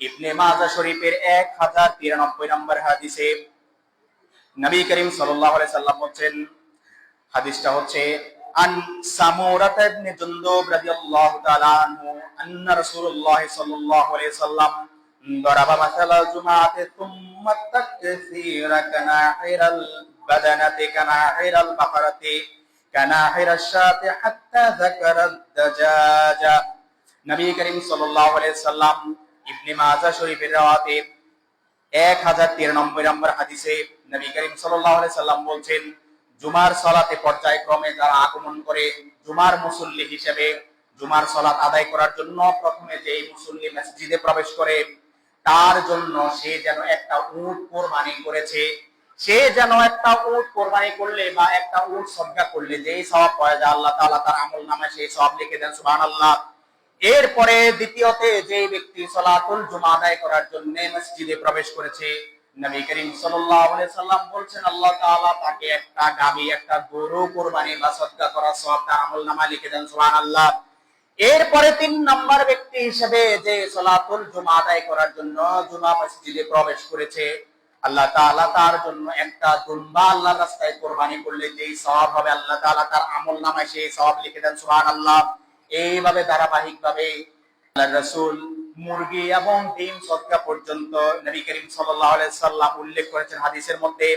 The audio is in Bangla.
ইবনে মাজা শরীফের এক হাজার তিরানব্বই নম্বর হাদিসে নবী করিম সাল্লাল্লাহু আলাইহি সাল্লাম বলছেন হাদিসটা হচ্ছে আন সামুরাত ইবনে জুনদুব রাদিয়াল্লাহু তাআলা আনহু আন্না রাসূলুল্লাহ সাল্লাল্লাহু আলাইহি সাল্লাম ضرب مثل الجمعة ثم التكثير كناحر البدنة كناحر البقرة كناحر الشاة حتى ذكر الدجاج নবী করিম সাল্লাল্লাহু আলাইহি সাল্লাম ইবনে মাজাহ শরীফের রাওয়াতে এক হাজার তিরানব্বই নম্বর হাদিসে নবী করিম আলাইহি সাল্লাম বলছেন, জুমার সলাতে পর্যায়ক্রমে যারা আগমন করে, জুমার মুসল্লি হিসেবে জুমার সলাত আদায় করার জন্য প্রথমে যেই মুসল্লি মসজিদে প্রবেশ করে, তার জন্য সে যেন একটা উট কোরবানি করেছে। সে যেন একটা উট কোরবানি করলে বা একটা উট সজ্ঞা করলে যেই পাওয়া যায়, আল্লাহ তাআলা তার আমল নামায় সেই সওয়াব লিখে দেন, সুবহানাল্লাহ। এরপরে দ্বিতীয়তে যে ব্যক্তি সলাতুল জুমা আদায় করার জন্য মসজিদে প্রবেশ করেছে, নবী করিম সাল্লাল্লাহু সাল্লাম বলছেন, আল্লাহ তাআলা তাকে একটা গাবি, একটা গরু কুরবানি বা সদকা করার সওয়াব তার আমলনামায় লিখে দেন, সুবহানাল্লাহ। এরপরে তিন নম্বর ব্যক্তি হিসেবে যে সলাতুল জুমা আদায় করার জন্য জুমা মসজিদে প্রবেশ করেছে, আল্লাহ তাআলা তার জন্য একটা দুম্বা আল্লাহর রাস্তায় কোরবানি করলে যেই সওয়াব হবে, আল্লাহ তাআলা তার আমলনামায় সেই সওয়াব লিখে দেন, সুবহানাল্লাহ। এইভাবে ধারাবাহিকভাবে রসুল মুরগি এবং ডিম সদকা পর্যন্ত নবী করিম সাল্লাহ সাল্লাম উল্লেখ করেছেন হাদিসের মধ্যে।